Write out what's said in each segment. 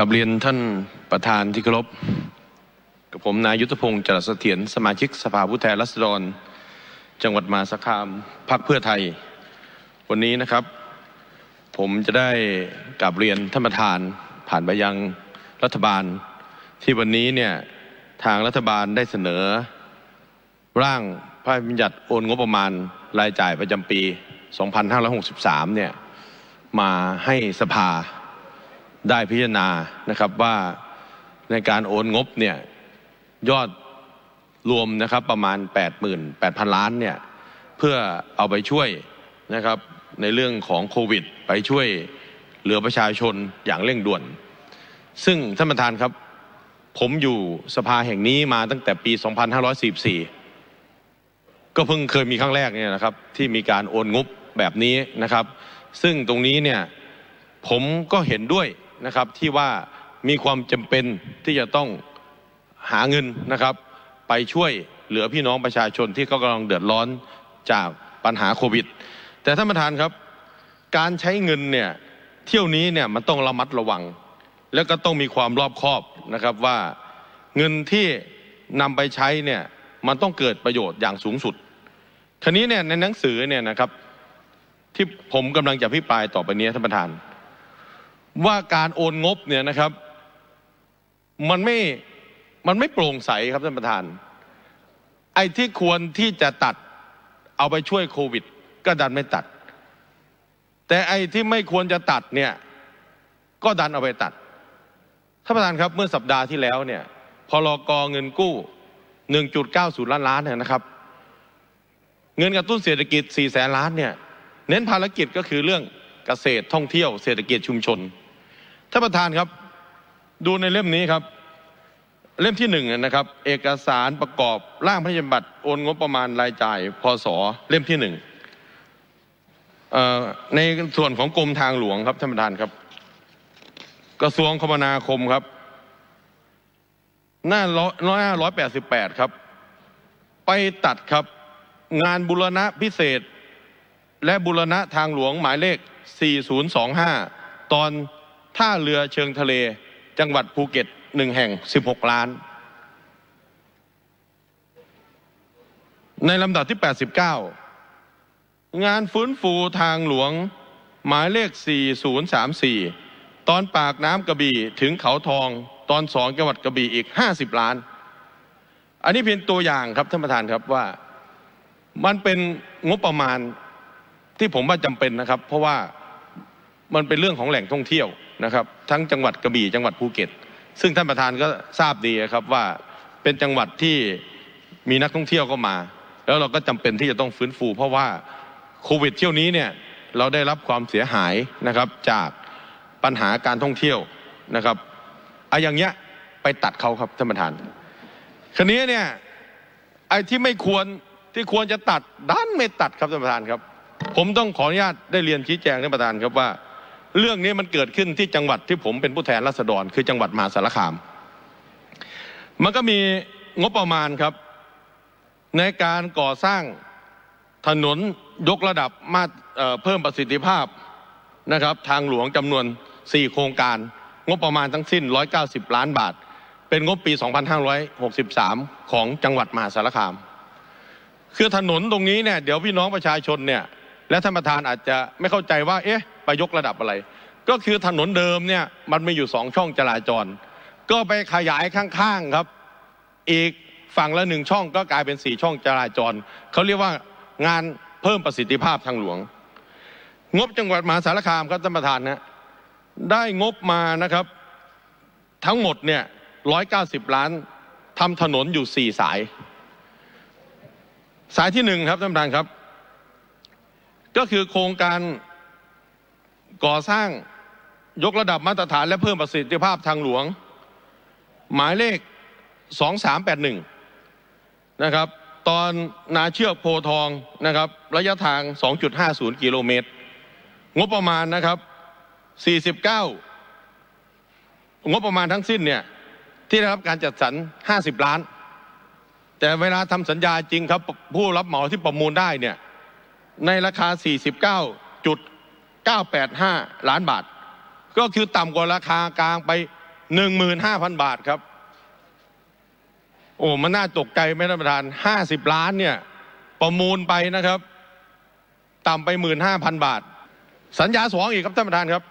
กับเรียนท่านประธานที่เคารพกับผมนายยุทธพงศ์จรัสเสถียรสมาชิกสภาผู้แทนราษฎร จังหวัดมหาสารคามพรรคเพื่อไทย วันนี้นะครับ ผมจะได้กลับเรียนท่านประธานผ่านไปยังรัฐบาล ที่วันนี้เนี่ยทางรัฐบาลได้เสนอ ร่างพระราชบัญญัติโอนงบประมาณรายจ่ายประจำปี 2563 เนี่ยมาให้สภา ได้พิจารณานะครับว่าในการโอนงบเนี่ยยอดรวมนะครับประมาณ 88,000 ล้านเนี่ยเพื่อเอาไปช่วยนะครับในเรื่องของโควิด ไปช่วยเหลือประชาชนอย่างเร่งด่วน ซึ่งท่านประธานครับ ผมอยู่สภาแห่งนี้มาตั้งแต่ปี 2544 ก็เพิ่งเคยมีครั้งแรกเนี่ยนะครับที่มีการโอนงบแบบนี้นะครับ ซึ่งตรงนี้เนี่ยผมก็เห็นด้วย นะครับที่ว่ามีความจำเป็นที่จะต้องหาเงินนะครับ ไปช่วยเหลือพี่น้องประชาชนที่เขากำลังเดือดร้อนจากปัญหาโควิด แต่ท่านประธานครับ การใช้เงินเนี่ยเที่ยวนี้เนี่ยมันต้องระมัดระวัง แล้วก็ต้องมีความรอบคอบนะครับว่าเงินที่นำไปใช้เนี่ยมันต้องเกิดประโยชน์อย่างสูงสุดทีนี้เนี่ยในหนังสือเนี่ยนะครับที่ผมกำลังจะพิปรายต่อไปนี้ท่านประธาน ว่าการโอนงบเนี่ยนะครับ มันไม่มันไม่โปร่งใสครับท่านประธาน ไอ้ที่ควรที่จะตัดเอาไปช่วยโควิด ก็ดันไม่ตัด แต่ไอ้ที่ไม่ควรจะตัดเนี่ยก็ดันเอาไปตัดท่านประธานครับเมื่อสัปดาห์ที่แล้วเนี่ยพลกเงินกู้ 1.90 ล้านล้านเนี่ยนะครับ เงินกระตุ้นเศรษฐกิจ 4 แสนล้านเนี่ยเน้นภารกิจก็คือเรื่องเกษตรท่องเที่ยวเศรษฐกิจชุมชน ท่านประธานครับ ดูในเล่มนี้ครับ เล่มที่หนึ่งนะครับ เอกสารประกอบร่างพระราชบัญญัติโอนงบประมาณรายจ่ายพศเล่มที่หนึ่งในส่วนของกรมทางหลวงครับท่านประธานครับ กระทรวงคมนาคมครับ หน้าร้อยหน้าร้อยแปดสิบแปดครับ ไปตัดครับงานบุรณะพิเศษ และบุรณะทางหลวงหมายเลข 4025 ตอน ท่าเรือเชิงทะเลจังหวัดภูเก็ตหนึ่งแห่ง16ล้าน ในลำดับที่89งานฟื้นฟูทางหลวงหมายเลข 4034 ตอนปากน้ำกระบี่ถึงเขาทองตอนสองจังหวัดกระบี่อีก 50 ล้าน อันนี้เพียงตัวอย่างครับท่านประธานครับว่ามันเป็นงบประมาณที่ผมว่าจำเป็นนะครับ เพราะว่า มันเป็นเรื่องของแหล่งท่องเที่ยวนะครับ ทั้งจังหวัดกระบี่จังหวัดภูเก็ต ซึ่งท่านประธานก็ทราบดีครับว่าเป็นจังหวัดที่มีนักท่องเที่ยวเข้ามา แล้วเราก็จำเป็นที่จะต้องฟื้นฟู เพราะว่าโควิดเที่ยวนี้เนี่ยเราได้รับความเสียหายนะครับจากปัญหาการท่องเที่ยวนะครับอะอย่างเงี้ยไปตัดเขาครับท่านประธานคันนี้เนี่ยไอ้ที่ไม่ควรที่ควรจะตัดด้านไม่ตัดครับท่านประธานครับ ผมต้องขออนุญาตได้เรียนชี้แจงท่านประธานครับว่า เรื่องนี้มันเกิดขึ้นที่จังหวัดที่ผมเป็นผู้แทนราษฎรคือจังหวัดมหาสารคาม มันก็มีงบประมาณครับ ในการก่อสร้างถนนยกระดับมาเเพิ่มประสิทธิภาพนะครับ ทางหลวงจำนวน 4 โครงการ งบประมาณทั้งสิ้น 190 ล้านบาท เป็นงบปี 2563 ของจังหวัดมหาสารคาม คือถนนตรงนี้เนี่ยเดี๋ยวพี่น้องประชาชนเนี่ยและท่านประธานอาจจะไม่เข้าใจว่าเอ๊ะ ไปยกระดับอะไร ก็คือถนนเดิมเนี่ยมันมีอยู่สองช่องจราจร ก็ไปขยายข้างๆครับ อีกฝั่งละหนึ่งช่องก็กลายเป็นสี่ช่องจราจรเขาเรียกว่างานเพิ่มประสิทธิภาพทางหลวง งบจังหวัดมหาสารคามครับท่านประธานนะได้งบมานะครับทั้งหมดเนี่ยร้อยเก้าสิบล้านทำถนนอยู่สี่สาย สายที่หนึ่งครับท่านประธานครับ ก็คือโครงการ ก่อสร้างยกระดับมาตรฐานและเพิ่มประสิทธิภาพทางหลวง หมายเลข 2381 นะครับ ตอนนาเชือกโพทองนะครับ ระยะทาง 2.50 กิโลเมตร งบประมาณนะครับ 49 งบประมาณทั้งสิ้นเนี่ย ที่ได้รับการจัดสรร 50 ล้าน แต่เวลาทำสัญญาจริงครับ ผู้รับเหมาที่ประมูลได้เนี่ย ในราคา 49. 985 ล้านบาท ก็คือต่ำกว่าราคากลางไปหนึ่งหมื่นห้าพันบาทครับ โอ้มันน่าตกใจไหมท่านประธานห้าสิบล้านเนี่ยประมูลไปนะครับ ต่ำไปหมื่นห้าพันบาท สัญญาสองอีกครับท่านประธานครับ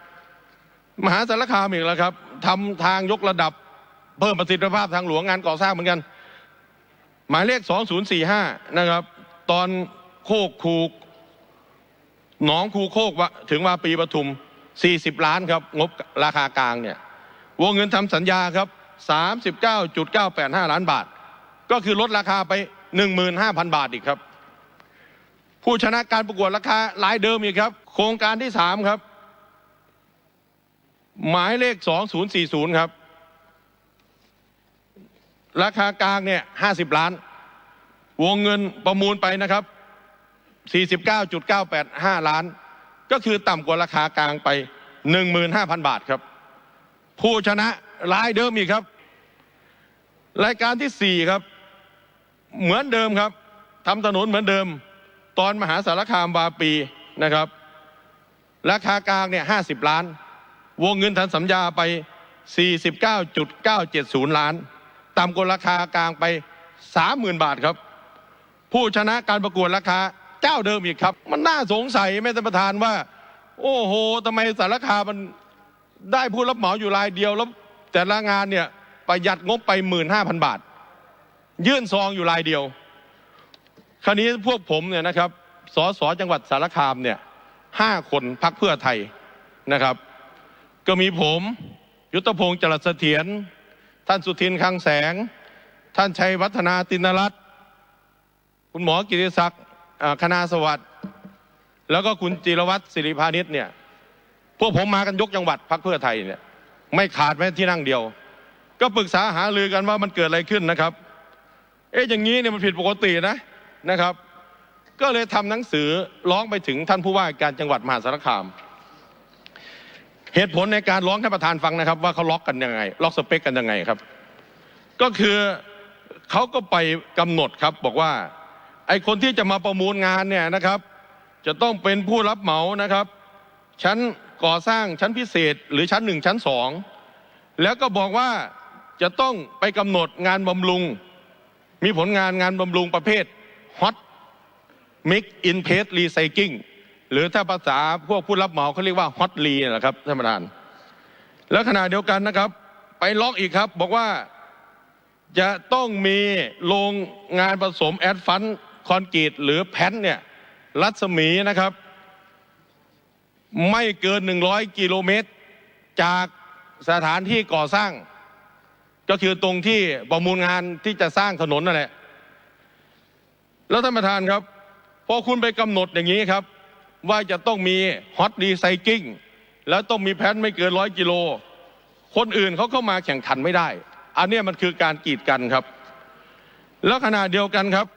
มหาสารคามอีกแล้วครับทำทางยกระดับเพิ่มประสิทธิภาพทางหลวงงานก่อสร้างเหมือนกัน หมายเลข 2045 นะครับ ตอนโคกคูห นองคูโคกถึงว่าปีปทุม 40 ล้านครับ งบราคากลางเนี่ย วงเงินทำสัญญาครับ 39.985 ล้านบาท ก็คือลดราคาไป 15,000 บาทอีกครับ ผู้ชนะการประกวดราคารายเดิมอีกครับ โครงการที่ 3 ครับ หมายเลข 2040 ครับ ราคากลางเนี่ย 50 ล้าน วงเงินประมูลไปนะครับ 49.985 ล้าน ก็คือต่ำกว่าราคากลางไป 15,000 บาทครับ ผู้ชนะรายเดิมอีกครับ รายการที่ 4 ครับ เหมือนเดิมครับทำถนนเหมือนเดิม ตอนมหาสารคามวาปีนะครับ ราคากลางเนี่ย50 ล้าน วงเงินทันสัญญาไป 49.970 ล้าน ต่ำกว่าราคากลางไป 30,000 บาทครับ ผู้ชนะการประกวดราคา เจ้าเดิมอีกครับ มันน่าสงสัยไหมท่านประธานว่า โอ้โหทำไมสารคามันได้ผู้รับเหมาอยู่รายเดียวแล้วแต่ละงานเนี่ยประหยัดงบไป15,000บาท ยื่นซองอยู่รายเดียว คราวนี้พวกผมเนี่ยนะครับสสจังหวัดสารคามเนี่ยห้าคนพักเพื่อไทยนะครับ ก็มีผม ยุทธพงศ์จรัสเสถียรท่านสุทินคังแสง ท่านชัยวัฒนาตินรัตน์คุณหมอกิติศักดิ์ คณาสวัสดิ์แล้วก็คุณจิรวัตรศิริพานิชเนี่ยพวกผมมากันยกจังหวัดพักเพื่อไทยเนี่ยไม่ขาดแม้ที่นั่งเดียว ก็ปรึกษาหารือกันว่ามันเกิดอะไรขึ้นนะครับ เอ๊ะอย่างนี้เนี่ยมันผิดปกตินะนะครับ ก็เลยทำหนังสือร้องไปถึงท่านผู้ว่าการจังหวัดมหาสารคาม เหตุผลในการร้องท่านประธานฟังนะครับ ว่าเขาล็อกกันยังไง ล็อกสเปคกันยังไงครับ ก็คือเขาก็ไปกำหนดครับบอกว่า ไอ้คนที่จะมาประมูลงานเนี่ยนะครับ จะต้องเป็นผู้รับเหมานะครับ ชั้นก่อสร้างชั้นพิเศษหรือชั้นหนึ่งชั้นสองแล้วก็บอกว่าจะต้องไปกำหนดงานบำรุง มีผลงานงานบำรุงประเภท hot mix in paste recycling หรือถ้าภาษาพวกผู้รับเหมาเขาเรียกว่า hot re นะครับท่านประธาน แล้วขณะเดียวกันนะครับ ไปล็อกอีกครับบอกว่าจะต้องมีโรงงานผสมแอดฟัน คอนกรีตหรือแผ่นเนี่ยรัศมีนะครับ ไม่เกิน 100 กิโลเมตร จากสถานที่ก่อสร้าง ก็คือตรงที่ประมูลงานที่จะสร้างถนนนั่นแหละแล้วท่านประธานครับ พอคุณไปกำหนดอย่างนี้ครับ ว่าจะต้องมีฮอตดีไซกิ้งแล้วต้องมีแพทไม่เกินร้อยกิโล คนอื่นเขาเข้ามาแข่งขันไม่ได้ อันนี้มันคือการกีดกันครับ แล้วขณะเดียวกันครับ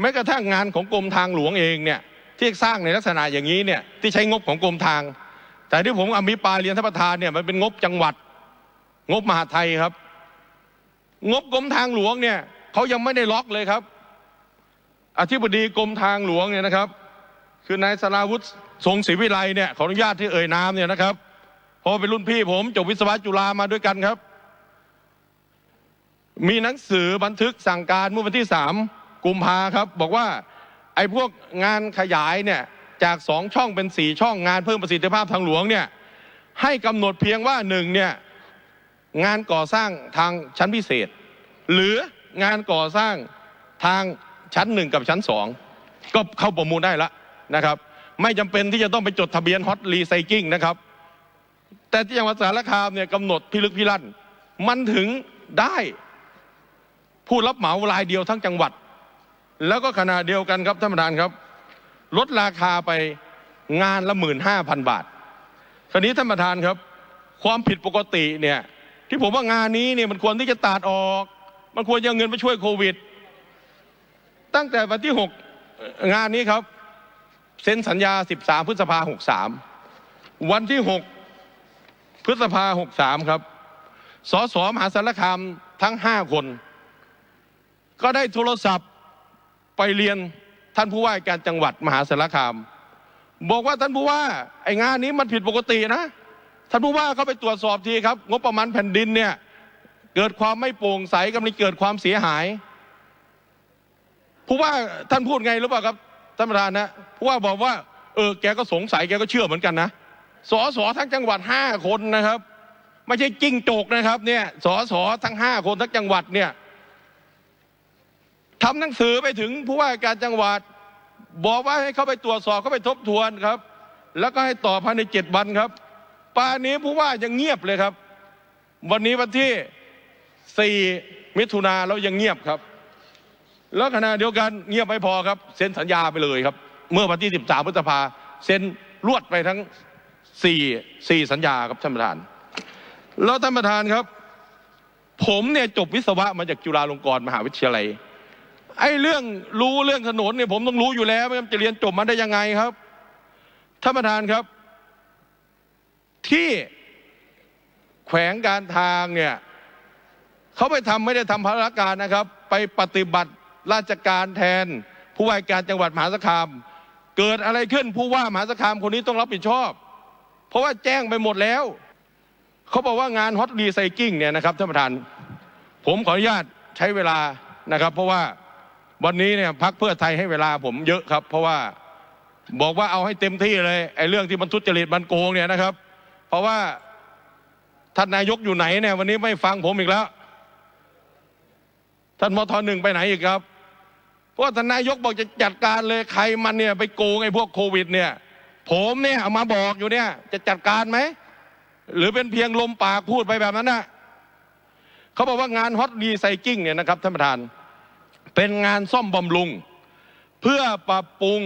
แม้กระทั่งงานของกรมทางหลวงเองเนี่ยที่สร้างในลักษณะอย่างนี้เนี่ยที่ใช้งบของกรมทาง แต่ที่ผมอภิปรายเรียนท่านประธานเนี่ยมันเป็นงบจังหวัด งบมหาไทยครับ งบกรมทางหลวงเนี่ยเขายังไม่ได้ล็อกเลยครับ อธิบดีกรมทางหลวงเนี่ยนะครับ คือนายสราวุฒิทรงศรีวิไลเนี่ยขออนุญาตที่เอ่ยนามเนี่ยนะครับเพราะเป็นรุ่นพี่ผมจบวิศวะจุฬามาด้วยกันครับ มีหนังสือบันทึกสั่งการเมื่อวันที่สาม กุมภาครับบอกว่าไอ้พวกงานขยายเนี่ยจากสองช่องเป็นสี่ช่องงานเพิ่มประสิทธิภาพทางหลวงเนี่ยให้กำหนดเพียงว่าหนึ่งเนี่ยงานก่อสร้างทางชั้นพิเศษ หรืองานก่อสร้างทางชั้นหนึ่งกับชั้นสองก็เข้าประมูลได้ล้วนะครับ ไม่จำเป็นที่จะต้องไปจดทะเบียนฮอตรีไซกิ้งนะครับ แต่ที่จังหวัดสารคามเนี่ยกำหนดพิลึกพิลั่น มันถึงได้ผู้รับเหมารายเดียวทั้งจังหวัด แล้วก็ขณะเดียวกันครับท่านประธานครับ ลดราคาไปงานละหมื่นห้าพันบาท คราวนี้ท่านประธานครับ ความผิดปกติเนี่ยที่ผมว่างานนี้เนี่ยมันควรที่จะตัดออก มันควรจะเงินไปช่วยโควิด ตั้งแต่วันที่หกงานนี้ครับเซ็นสัญญา 13 พฤษภา63 วันที่ 6 พฤษภา63 ครับสสมหาสารคามทั้ง 5 คน ก็ได้โทรศัพท์ ไปเรียนท่านผู้ว่าการจังหวัดมหาสารคาม บอกว่าท่านผู้ว่าไอ้งานนี้มันผิดปกตินะ ท่านผู้ว่าเขาไปตรวจสอบทีครับ งบประมาณแผ่นดินเนี่ยเกิดความไม่โปร่งใสกำลังเกิดความเสียหาย ผู้ว่าท่านพูดไงรือเปล่าครับท่านประธานนะผู้ว่าบอกว่า เออแกก็สงสัยแกก็เชื่อเหมือนกันนะสอสอทั้งจังหวัดห้าคนนะครับ ไม่ใช่จิ้งจกนะครับเนี่ยสอสอทั้งห้าคนทั้งจังหวัดเนี่ย ทำหนังสือไปถึงผู้ว่าการจังหวัด บอกว่าให้เขาไปตรวจสอบเขาไปทบทวนครับ แล้วก็ให้ตอบภายในเจ็ดวันครับป่านนี้ผู้ว่ายังเงียบเลยครับ วันนี้วันที่สี่มิถุนาแล้วยังเงียบครับ แล้วขณะเดียวกันเงียบไม่พอครับเซ็นสัญญาไปเลยครับ เมื่อวันที่13พฤษภาเซ็นรวดไปทั้งสี่สี่สัญญาครับท่านประธาน แล้วท่านประธานครับ ผมเนี่ยจบวิศวะมาจากจุฬาลงกรณ์มหาวิทยาลัย ไอ้เรื่องรู้เรื่องถนนเนี่ยผมต้องรู้อยู่แล้วไม่งั้นจะเรียนจบมาได้ยังไงครับท่านประธานครับ ที่แขวงการทางเนี่ยเขาไปทำไม่ได้ทำภารการนะครับ ไปปฏิบัติราชการแทน ผู้ว่าการจังหวัดมหาสารคาม เกิดอะไรขึ้นผู้ว่ามหาสารคามคนนี้ต้องรับผิดชอบ เพราะว่าแจ้งไปหมดแล้วเขาบอกว่างานฮอตรีไซกิ้งเนี่ยนะครับท่านประธาน ผมขออนุญาตใช้เวลานะครับ เพราะว่า วันนี้เนี่ยพักเพื่อไทยให้เวลาผมเยอะครับ เพราะว่าบอกว่าเอาให้เต็มที่เลยไอ้เรื่องที่มันทุจริตมันโกงเนี่ยนะครับ เพราะว่าท่านนายกอยู่ไหนเนี่ย วันนี้ไม่ฟังผมอีกแล้ว ท่านมทหนึ่งไปไหนอีกครับเพราะว่าท่านนายกบอกจะจัดการเลยใครมันเนี่ย ไปโกงไอ้พวกโควิด เนี่ย ผมเนี่ยเอามาบอกอยู่เนี่ย จะจัดการไหมหรือเป็นเพียงลมปากพูดไปแบบนั้นนะเขาบอกว่างานฮอตดีไซกิ้งเนี่ยนะครับท่านประธาน เป็นงานซ่อมบำรุง เพื่อปรับปรุง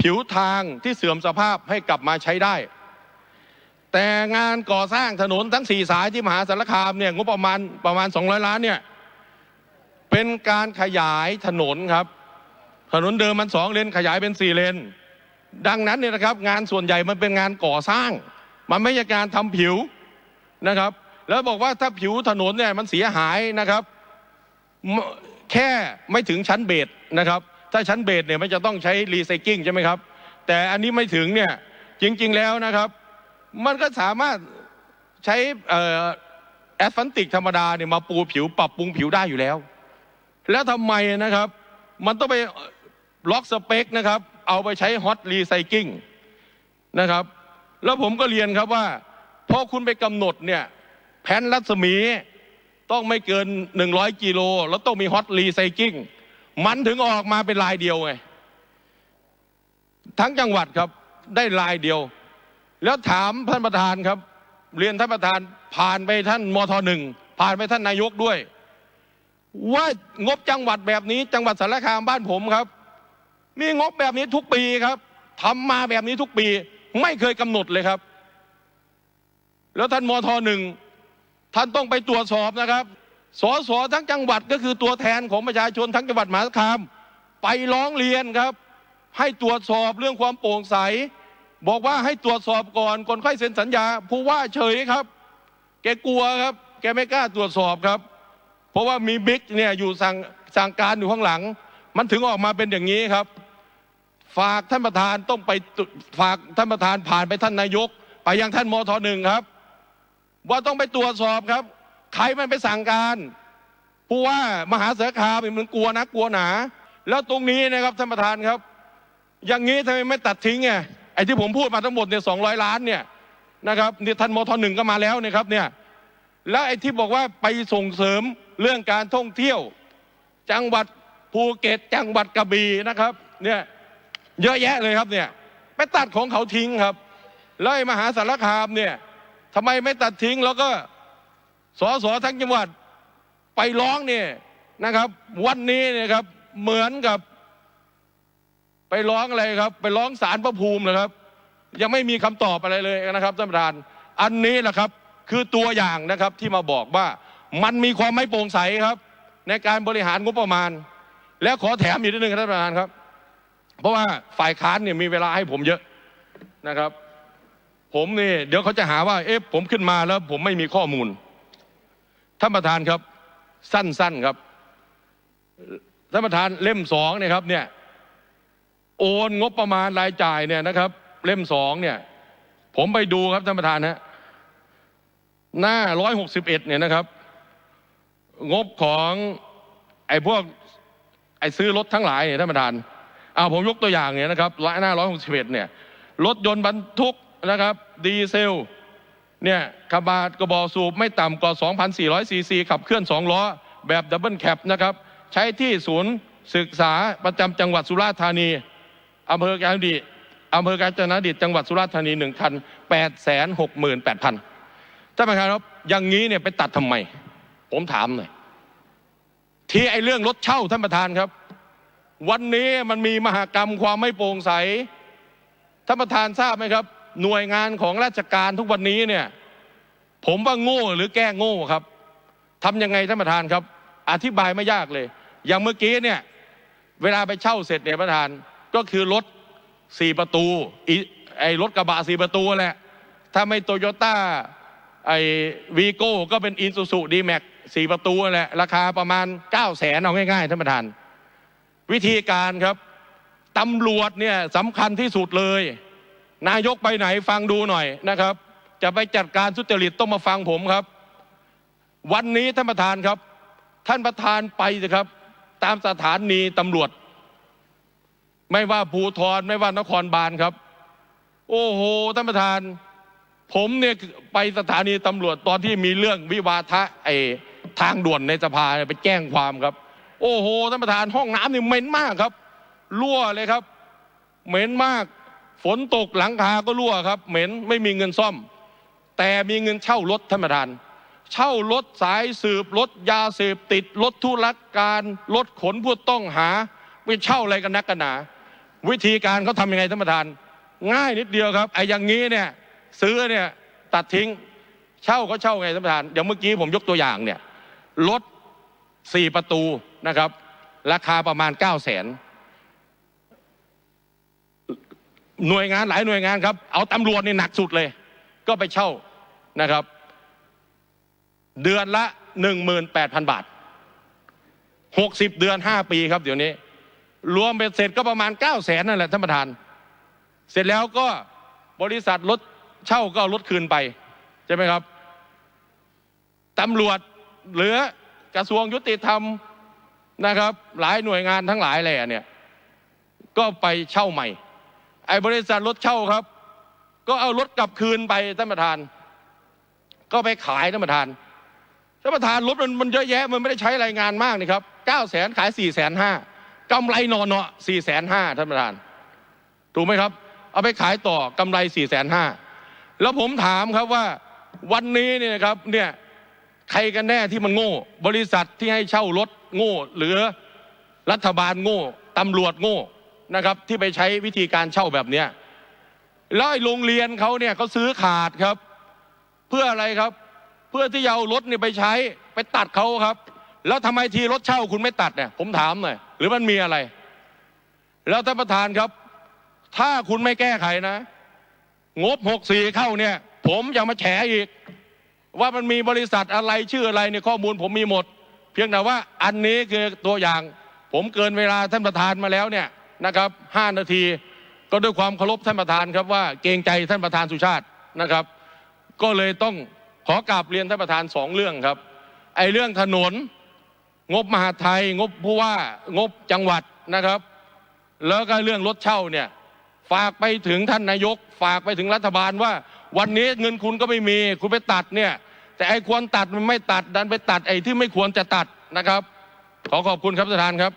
ผิวทางที่เสื่อมสภาพให้กลับมาใช้ได้ แต่งานก่อสร้างถนนทั้งสี่สายที่มหาสารคามเนี่ยงบประมาณประมาณ 200 ล้านเนี่ยเป็นการขยายถนนครับ ถนนเดิมมันสองเลนขยายเป็นสี่เลน ดังนั้นเนี่ยนะครับ งานส่วนใหญ่มันเป็นงานก่อสร้าง มันไม่ใช่การทำผิวนะครับ แล้วบอกว่าถ้าผิวถนนเนี่ยมันเสียหายนะครับ แค่ไม่ถึงชั้นเบสนะครับถ้าชั้นเบสเนี่ยมันจะต้องใช้รีไซกิ้งใช่ไหมครับ แต่อันนี้ไม่ถึงเนี่ยจริง ๆแล้วนะครับ มันก็สามารถใช้แอสฟันติกธรรมดาเนี่ยมาปูผิวปรับปรุงผิวได้อยู่แล้ว แล้วทำไมนะครับ มันต้องไปล็อกสเปคนะครับ เอาไปใช้ฮอตรีไซกิ้งนะครับ แล้วผมก็เรียนครับว่าพอคุณไปกำหนดเนี่ยแผ่นรัศมี ต้องไม่เกิน 100 กิโล แล้วต้องมีฮอตรีไซกิ้งมันถึงออกมาเป็นลายเดียวไง ทั้งจังหวัดครับได้ลายเดียว แล้วถามท่านประธานครับ เรียนท่านประธานผ่านไปท่านมทหนึ่งผ่านไปท่านนายกด้วย ว่างบจังหวัดแบบนี้ จังหวัดสารคามบ้านผมครับ มีงบแบบนี้ทุกปีครับทำมาแบบนี้ทุกปี ไม่เคยกำหนดเลยครับ แล้วท่านมทหนึ่ง ท่านต้องไปตรวจสอบนะครับ สสทั้งจังหวัดก็คือตัวแทนของประชาชนทั้งจังหวัดมหาสารคาม ไปร้องเรียนครับ ให้ตรวจสอบเรื่องความโปร่งใส บอกว่าให้ตรวจสอบก่อนก่อนค่อยเซ็นสัญญา ผู้ว่าเฉยครับ แกกลัวครับ แกไม่กล้าตรวจสอบครับ เพราะว่ามีบิ๊กเนี่ยอยู่สั่งสั่งการอยู่ข้างหลัง มันถึงออกมาเป็นอย่างนี้ครับ ฝากท่านประธานต้องไปฝากท่านประธานผ่านไปท่านนายก ไปยังท่านมทหนึ่งครับ ว่าต้องไปตรวจสอบครับ ใครมันไปสั่งการผู้ว่ามหาสารคามมันกลัวนะกลัวหนา แล้วตรงนี้นะครับท่านประธานครับ อย่างนี้ทำไมไม่ตัดทิ้งไงไอ้ที่ผมพูดมาทั้งหมดเนี่ยสองร้อยล้านเนี่ยนะครับเนี่ยท่านมทหนึ่งก็มาแล้วนะครับเนี่ยแล้วไอ้ที่บอกว่าไปส่งเสริมเรื่องการท่องเที่ยว จังหวัดภูเก็ตจังหวัดกระบี่นะครับเนี่ยเยอะแยะเลยครับเนี่ยไปตัดของเขาทิ้งครับแล้วไอ้มหาสารคามเนี่ย ทำไมไม่ตัดทิ้งแล้วก็สสทั้งจังหวัดไปร้องเนี่ยนะครับ วันนี้เนี่ยครับเหมือนกับ ไปร้องอะไรครับ ไปร้องศาลพระภูมินะครับ ยังไม่มีคำตอบอะไรเลยนะครับท่านประธาน อันนี้แหละครับคือตัวอย่างนะครับที่มาบอกว่ามันมีความไม่โปร่งใสครับ ในการบริหารงบประมาณ และขอแถมอีกนิดนึงครับท่านประธานครับ เพราะว่าฝ่ายค้านเนี่ยมีเวลาให้ผมเยอะนะครับ ผมนี่เดี๋ยวเขาจะหาว่าเอ๊ะผมขึ้นมาแล้ว ผมไม่มีข้อมูลท่านประธานครับ สั้นๆครับท่านประธานเล่มสองเนี่ยครับเนี่ยโอนงบประมาณรายจ่ายเนี่ยนะครับ เล่มสองเนี่ย ผมไปดูครับท่านประธานฮะหน้า161เอ็ดเนี่ยนะครับ งบของไอ้พวกไอ้ซื้อรถทั้งหลายเนี่ยท่านประธานเอาผมยกตัวอย่างเนี่ยนะครับหน้า161เนี่ยรถยนต์บรรทุก นะครับดีเซลเนี่ยกระบะกระบอกสูบไม่ต่ำกว่า 2,400ซีซีขับเคลื่อน 2 ล้อ แบบดับเบิลแคปนะครับ ใช้ที่ศูนย์ศึกษาประจำจังหวัดสุราษฎร์ธานีอำเภอกาญจนดิอำเภอกาญจนดิตจังหวัดสุราษฎร์ธานีหนึ่งคันแปดแสนหกหมื่นแปดพันท่านประธานครับอย่างนี้เนี่ยไปตัดทำไม ผมถามหน่อยที่ไอ้เรื่องรถเช่าท่านประธานครับ วันนี้มันมีมหากรรมความไม่โปร่งใสท่านประธานทราบไหมครับ หน่วยงานของราชการทุกวันนี้เนี่ยผมว่าโง่หรือแก้โง่ครับทำยังไงท่านประธานครับ อธิบายไม่ยากเลย อย่างเมื่อกี้เนี่ยเวลาไปเช่าเสร็จเนี่ยประธานก็คือรถสี่ประตูไอ้รถกระบะสี่ประตูแหละถ้าไม่โตโยต้าไอ้วีโก้ก็เป็นอินซูซูดีแม็กสี่ประตูแหละราคาประมาณเก้าแสนเอาง่ายๆท่านประธาน วิธีการครับตำรวจเนี่ยสำคัญที่สุดเลย นายกไปไหนฟังดูหน่อยนะครับ จะไปจัดการทุจริตต้องมาฟังผมครับ วันนี้ท่านประธานครับ ท่านประธานไปสิครับ ตามสถานีตำรวจ ไม่ว่าภูทรไม่ว่านครบาลครับ โอ้โหท่านประธาน ผมเนี่ยไปสถานีตำรวจตอนที่มีเรื่องวิวาทะไอ้ทางด่วนในสภาไปแจ้งความครับ โอ้โหท่านประธานห้องน้ำนี่เหม็นมากครับรั่วเลยครับ เหม็นมาก ฝนตกหลังคาก็รั่วครับ เหม็นไม่มีเงินซ่อม แต่มีเงินเช่ารถท่านประธานเช่ารถสายสืบรถยาเสพติดรถธุรการรถขนผู้ต้องหาไปเช่าอะไรกันนักกันหนา วิธีการเขาทำยังไงท่านประธาน ง่ายนิดเดียวครับไอ้อย่างนี้เนี่ยซื้อเนี่ยตัดทิ้งเช่าก็เช่าไงท่านประธานอย่างเมื่อกี้ผมยกตัวอย่างเนี่ยรถสี่ประตูนะครับ ราคาประมาณเก้าแสน หน่วยงานหลายหน่วยงานครับ เอาตำรวจนี่หนักสุดเลย ก็ไปเช่านะครับ เดือนละหนึ่งหมื่นแปดพันบาทหกสิบเดือนห้าปีครับเดี๋ยวนี้ รวมเป็นเสร็จก็ประมาณเก้าแสนนั่นแหละท่านประธาน เสร็จแล้วก็บริษัทรถเช่าก็เอารถคืนไป ใช่ไหมครับตำรวจหรือกระทรวงยุติธรรมนะครับ หลายหน่วยงานทั้งหลายแหล่เนี่ย ก็ไปเช่าใหม่ ไอ้บริษัทรถเช่าครับ ก็เอารถกลับคืนไปท่านประธาน ก็ไปขายท่านประธานท่านประธานรถมันมันเยอะแยะมันไม่ได้ใช้รายงานมากนี่ครับเก้าแสนขายสี่แสนห้ากำไรนอนเนาะสี่แสนห้าท่านประธาน ถูกไหมครับ เอาไปขายต่อกำไรสี่แสนห้าแล้วผมถามครับว่าวันนี้เนี่ยครับเนี่ยใครกันแน่ที่มันโง่ บริษัทที่ให้เช่ารถโง่ หรือรัฐบาลโง่ตำรวจโง่ นะครับที่ไปใช้วิธีการเช่าแบบเนี้ยแล้วไอ้โรงเรียนเขาเนี่ยเขาซื้อขาดครับ เพื่ออะไรครับ เพื่อที่จะเอารถเนี่ยไปใช้ไปตัดเขาครับ แล้วทำไมทีรถเช่าคุณไม่ตัดเนี่ยผมถามหน่อยหรือมันมีอะไร แล้วท่านประธานครับ ถ้าคุณไม่แก้ไขนะ งบหกสี่เข้าเนี่ย ผมจะมาแฉอีก ว่ามันมีบริษัทอะไรชื่ออะไรในยข้อมูลผมมีหมด เพียงแต่ว่าอันนี้คือตัวอย่าง ผมเกินเวลาท่านประธานมาแล้วเนี่ย นะครับห้านาที ก็ด้วยความเคารพท่านประธานครับว่าเกรงใจท่านประธานสุชาตินะครับ ก็เลยต้องขอกราบเรียนท่านประธานสองเรื่องครับ ไอ้เรื่องถนนงบมหาไทยงบผู้ว่างบจังหวัดนะครับ แล้วก็เรื่องรถเช่าเนี่ยฝากไปถึงท่านนายก ฝากไปถึงรัฐบาลว่า วันนี้เงินคุณก็ไม่มีคุณไปตัดเนี่ยแต่ไอ้ควรตัดมันไม่ตัดดันไปตัดไอ้ที่ไม่ควรจะตัดนะครับ ขอขอบคุณครับท่านประธานครับ